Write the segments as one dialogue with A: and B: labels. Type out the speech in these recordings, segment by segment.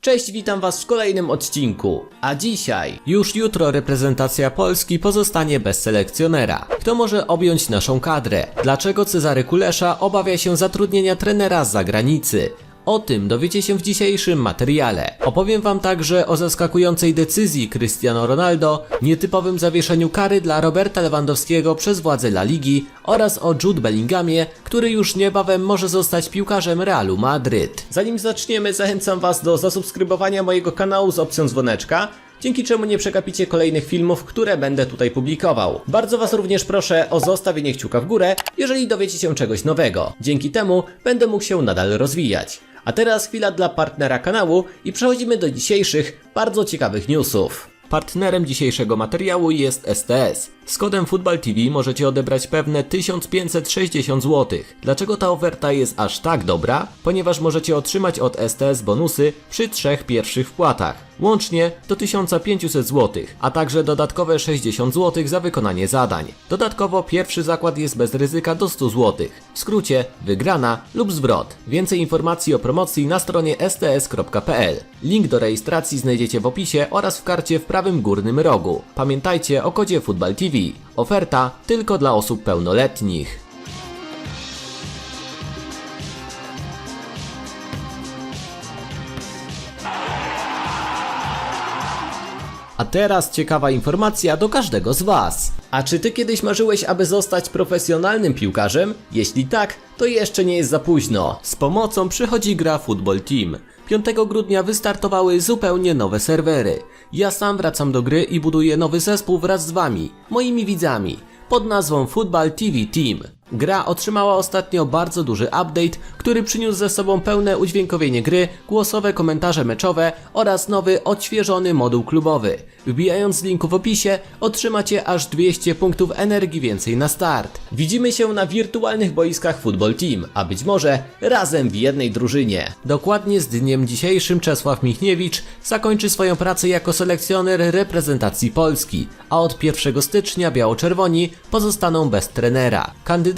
A: Cześć, witam was w kolejnym odcinku. A dzisiaj, już jutro reprezentacja Polski pozostanie bez selekcjonera. Kto może objąć naszą kadrę? Dlaczego Cezary Kulesza obawia się zatrudnienia trenera z zagranicy? O tym dowiecie się w dzisiejszym materiale. Opowiem wam także o zaskakującej decyzji Cristiano Ronaldo, nietypowym zawieszeniu kary dla Roberta Lewandowskiego przez władze La Ligi oraz o Jude Bellinghamie, który już niebawem może zostać piłkarzem Realu Madryt. Zanim zaczniemy, zachęcam was do zasubskrybowania mojego kanału z opcją dzwoneczka, dzięki czemu nie przegapicie kolejnych filmów, które będę tutaj publikował. Bardzo Was również proszę o zostawienie kciuka w górę, jeżeli dowiecie się czegoś nowego. Dzięki temu będę mógł się nadal rozwijać. A teraz chwila dla partnera kanału i przechodzimy do dzisiejszych, bardzo ciekawych newsów. Partnerem dzisiejszego materiału jest STS. Z kodem Football TV możecie odebrać pewne 1560 zł. Dlaczego ta oferta jest aż tak dobra? Ponieważ możecie otrzymać od STS bonusy przy trzech pierwszych wpłatach. Łącznie do 1500 zł, a także dodatkowe 60 zł za wykonanie zadań. Dodatkowo pierwszy zakład jest bez ryzyka do 100 zł. W skrócie wygrana lub zwrot. Więcej informacji o promocji na stronie sts.pl. Link do rejestracji znajdziecie w opisie oraz w karcie w prawym górnym rogu. Pamiętajcie o kodzie Football TV. Oferta tylko dla osób pełnoletnich. A teraz ciekawa informacja do każdego z Was. A czy Ty kiedyś marzyłeś, aby zostać profesjonalnym piłkarzem? Jeśli tak, to jeszcze nie jest za późno. Z pomocą przychodzi gra Football Team. 5 grudnia wystartowały zupełnie nowe serwery. Ja sam wracam do gry i buduję nowy zespół wraz z Wami, moimi widzami, pod nazwą Football TV Team. Gra otrzymała ostatnio bardzo duży update, który przyniósł ze sobą pełne udźwiękowienie gry, głosowe komentarze meczowe oraz nowy, odświeżony moduł klubowy. Wbijając linku w opisie, otrzymacie aż 200 punktów energii więcej na start. Widzimy się na wirtualnych boiskach Football Team, a być może razem w jednej drużynie. Dokładnie z dniem dzisiejszym Czesław Michniewicz zakończy swoją pracę jako selekcjoner reprezentacji Polski, a od 1 stycznia biało-czerwoni pozostaną bez trenera.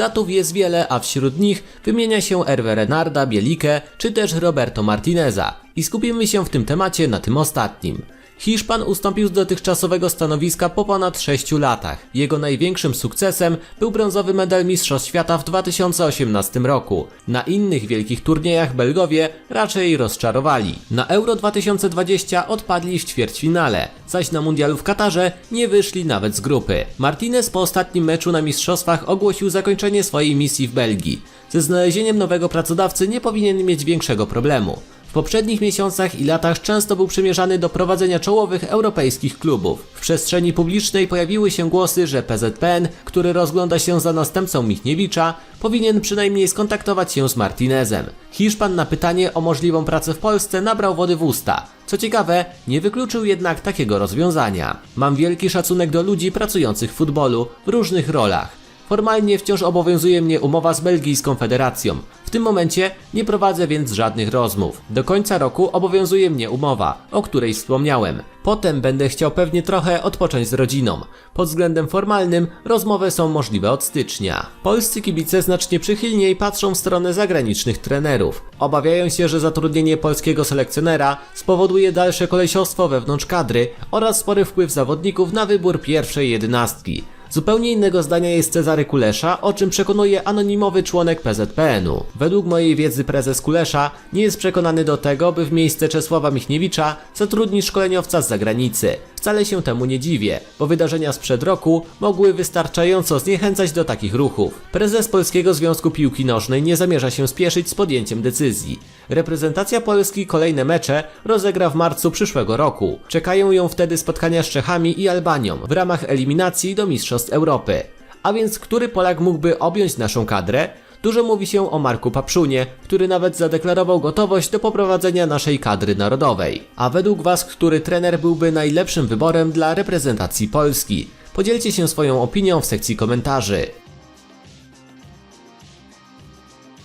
A: Kandydatów jest wiele, a wśród nich wymienia się Hervé Renarda, Bielikę czy też Roberto Martineza. I skupimy się w tym temacie na tym ostatnim. Hiszpan ustąpił z dotychczasowego stanowiska po ponad 6 latach. Jego największym sukcesem był brązowy medal Mistrzostw Świata w 2018 roku. Na innych wielkich turniejach Belgowie raczej rozczarowali. Na Euro 2020 odpadli w ćwierćfinale, zaś na mundialu w Katarze nie wyszli nawet z grupy. Martinez po ostatnim meczu na Mistrzostwach ogłosił zakończenie swojej misji w Belgii. Ze znalezieniem nowego pracodawcy nie powinien mieć większego problemu. W poprzednich miesiącach i latach często był przymierzany do prowadzenia czołowych europejskich klubów. W przestrzeni publicznej pojawiły się głosy, że PZPN, który rozgląda się za następcą Michniewicza, powinien przynajmniej skontaktować się z Martinezem. Hiszpan na pytanie o możliwą pracę w Polsce nabrał wody w usta. Co ciekawe, nie wykluczył jednak takiego rozwiązania. Mam wielki szacunek do ludzi pracujących w futbolu w różnych rolach. Formalnie wciąż obowiązuje mnie umowa z Belgijską Federacją. W tym momencie nie prowadzę więc żadnych rozmów. Do końca roku obowiązuje mnie umowa, o której wspomniałem. Potem będę chciał pewnie trochę odpocząć z rodziną. Pod względem formalnym rozmowy są możliwe od stycznia. Polscy kibice znacznie przychylniej patrzą w stronę zagranicznych trenerów. Obawiają się, że zatrudnienie polskiego selekcjonera spowoduje dalsze kolesiostwo wewnątrz kadry oraz spory wpływ zawodników na wybór pierwszej jedenastki. Zupełnie innego zdania jest Cezary Kulesza, o czym przekonuje anonimowy członek PZPN-u. Według mojej wiedzy prezes Kulesza nie jest przekonany do tego, by w miejsce Czesława Michniewicza zatrudnić szkoleniowca z zagranicy. Wcale się temu nie dziwię, bo wydarzenia sprzed roku mogły wystarczająco zniechęcać do takich ruchów. Prezes Polskiego Związku Piłki Nożnej nie zamierza się spieszyć z podjęciem decyzji. Reprezentacja Polski kolejne mecze rozegra w marcu przyszłego roku. Czekają ją wtedy spotkania z Czechami i Albanią w ramach eliminacji do Mistrzostw Europy. A więc który Polak mógłby objąć naszą kadrę? Dużo mówi się o Marku Papszunie, który nawet zadeklarował gotowość do poprowadzenia naszej kadry narodowej. A według Was, który trener byłby najlepszym wyborem dla reprezentacji Polski? Podzielcie się swoją opinią w sekcji komentarzy.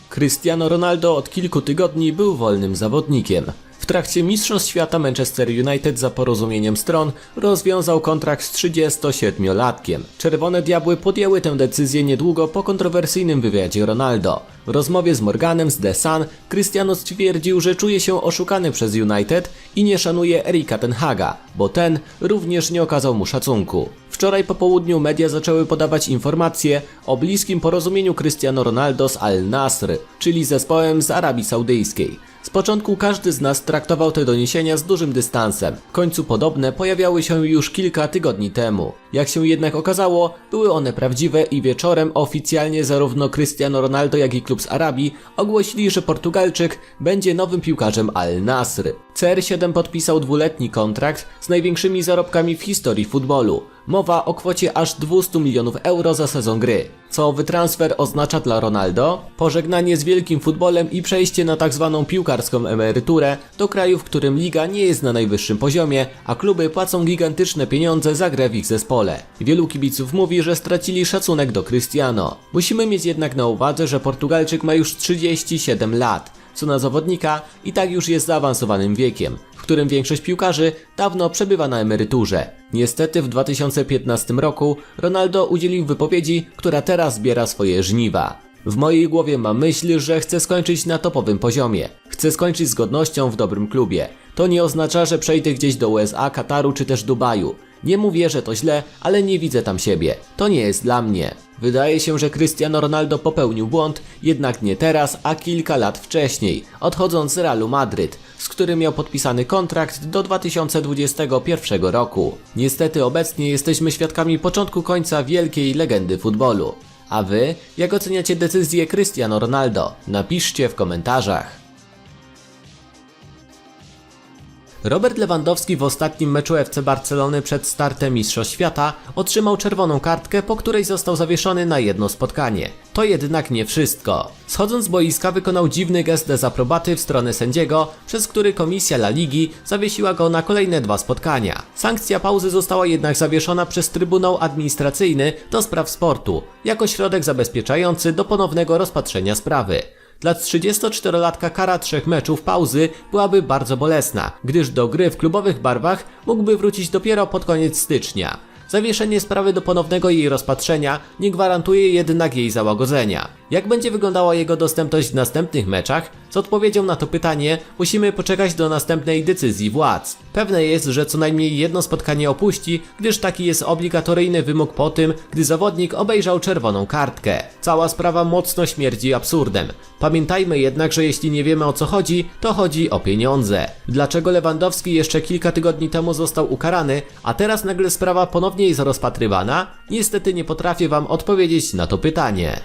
A: Cristiano Ronaldo od kilku tygodni był wolnym zawodnikiem. Trakcie Mistrzostw Świata Manchester United za porozumieniem stron rozwiązał kontrakt z 37-latkiem. Czerwone Diabły podjęły tę decyzję niedługo po kontrowersyjnym wywiadzie Ronaldo. W rozmowie z Morganem z The Sun Cristiano stwierdził, że czuje się oszukany przez United i nie szanuje Erika Ten Haga, bo ten również nie okazał mu szacunku. Wczoraj po południu media zaczęły podawać informacje o bliskim porozumieniu Cristiano Ronaldo z Al Nasr, czyli zespołem z Arabii Saudyjskiej. Z początku każdy z nas traktował te doniesienia z dużym dystansem. W końcu podobne pojawiały się już kilka tygodni temu. Jak się jednak okazało, były one prawdziwe i wieczorem oficjalnie zarówno Cristiano Ronaldo, jak i klub z Arabii ogłosili, że Portugalczyk będzie nowym piłkarzem Al Nasr. CR7 podpisał dwuletni kontrakt z największymi zarobkami w historii futbolu. Mowa o kwocie aż 200 milionów euro za sezon gry. Co wytransfer oznacza dla Ronaldo? Pożegnanie z wielkim futbolem i przejście na tak zwaną piłkarską emeryturę do kraju, w którym liga nie jest na najwyższym poziomie, a kluby płacą gigantyczne pieniądze za grę w ich zespole. Wielu kibiców mówi, że stracili szacunek do Cristiano. Musimy mieć jednak na uwadze, że Portugalczyk ma już 37 lat co na zawodnika i tak już jest zaawansowanym wiekiem, w którym większość piłkarzy dawno przebywa na emeryturze. Niestety w 2015 roku Ronaldo udzielił wypowiedzi, która teraz zbiera swoje żniwa. W mojej głowie mam myśl, że chcę skończyć na topowym poziomie. Chcę skończyć z godnością w dobrym klubie. To nie oznacza, że przejdę gdzieś do USA, Kataru czy też Dubaju. Nie mówię, że to źle, ale nie widzę tam siebie. To nie jest dla mnie. Wydaje się, że Cristiano Ronaldo popełnił błąd, jednak nie teraz, a kilka lat wcześniej, odchodząc z Realu Madryt, z którym miał podpisany kontrakt do 2021 roku. Niestety obecnie jesteśmy świadkami początku końca wielkiej legendy futbolu. A wy, jak oceniacie decyzję Cristiano Ronaldo? Napiszcie w komentarzach. Robert Lewandowski w ostatnim meczu FC Barcelony przed startem Mistrzostw Świata otrzymał czerwoną kartkę, po której został zawieszony na jedno spotkanie. To jednak nie wszystko. Schodząc z boiska wykonał dziwny gest dezaprobaty w stronę sędziego, przez który komisja La Ligi zawiesiła go na kolejne dwa spotkania. Sankcja pauzy została jednak zawieszona przez Trybunał Administracyjny do spraw sportu, jako środek zabezpieczający do ponownego rozpatrzenia sprawy. Dla 34-latka kara trzech meczów pauzy byłaby bardzo bolesna, gdyż do gry w klubowych barwach mógłby wrócić dopiero pod koniec stycznia. Zawieszenie sprawy do ponownego jej rozpatrzenia nie gwarantuje jednak jej załagodzenia. Jak będzie wyglądała jego dostępność w następnych meczach? Z odpowiedzią na to pytanie musimy poczekać do następnej decyzji władz. Pewne jest, że co najmniej jedno spotkanie opuści, gdyż taki jest obligatoryjny wymóg po tym, gdy zawodnik obejrzał czerwoną kartkę. Cała sprawa mocno śmierdzi absurdem. Pamiętajmy jednak, że jeśli nie wiemy o co chodzi, to chodzi o pieniądze. Dlaczego Lewandowski jeszcze kilka tygodni temu został ukarany, a teraz nagle sprawa ponownie rozpatrywana? Niestety nie potrafię wam odpowiedzieć na to pytanie.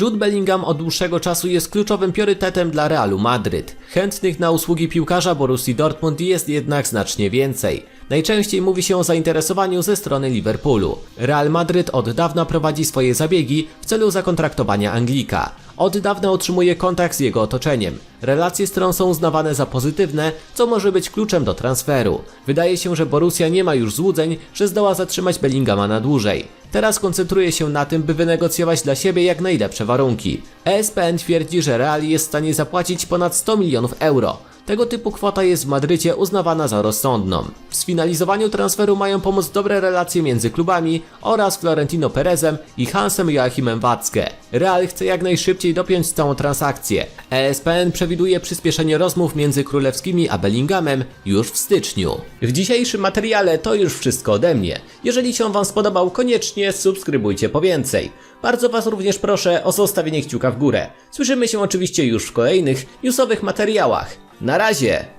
A: Jude Bellingham od dłuższego czasu jest kluczowym priorytetem dla Realu Madryt. Chętnych na usługi piłkarza Borussii Dortmund jest jednak znacznie więcej. Najczęściej mówi się o zainteresowaniu ze strony Liverpoolu. Real Madryt od dawna prowadzi swoje zabiegi w celu zakontraktowania Anglika. Od dawna utrzymuje kontakt z jego otoczeniem. Relacje stron są uznawane za pozytywne, co może być kluczem do transferu. Wydaje się, że Borussia nie ma już złudzeń, że zdoła zatrzymać Bellinghama na dłużej. Teraz koncentruje się na tym, by wynegocjować dla siebie jak najlepsze warunki. ESPN twierdzi, że Real jest w stanie zapłacić ponad 100 milionów euro. Tego typu kwota jest w Madrycie uznawana za rozsądną. W sfinalizowaniu transferu mają pomóc dobre relacje między klubami oraz Florentino Perezem i Hansem Joachimem Watzke. Real chce jak najszybciej dopiąć całą transakcję. ESPN przewiduje przyspieszenie rozmów między Królewskimi a Bellinghamem już w styczniu. W dzisiejszym materiale to już wszystko ode mnie. Jeżeli się Wam spodobał, koniecznie subskrybujcie po więcej. Bardzo Was również proszę o zostawienie kciuka w górę. Słyszymy się oczywiście już w kolejnych newsowych materiałach. Na razie!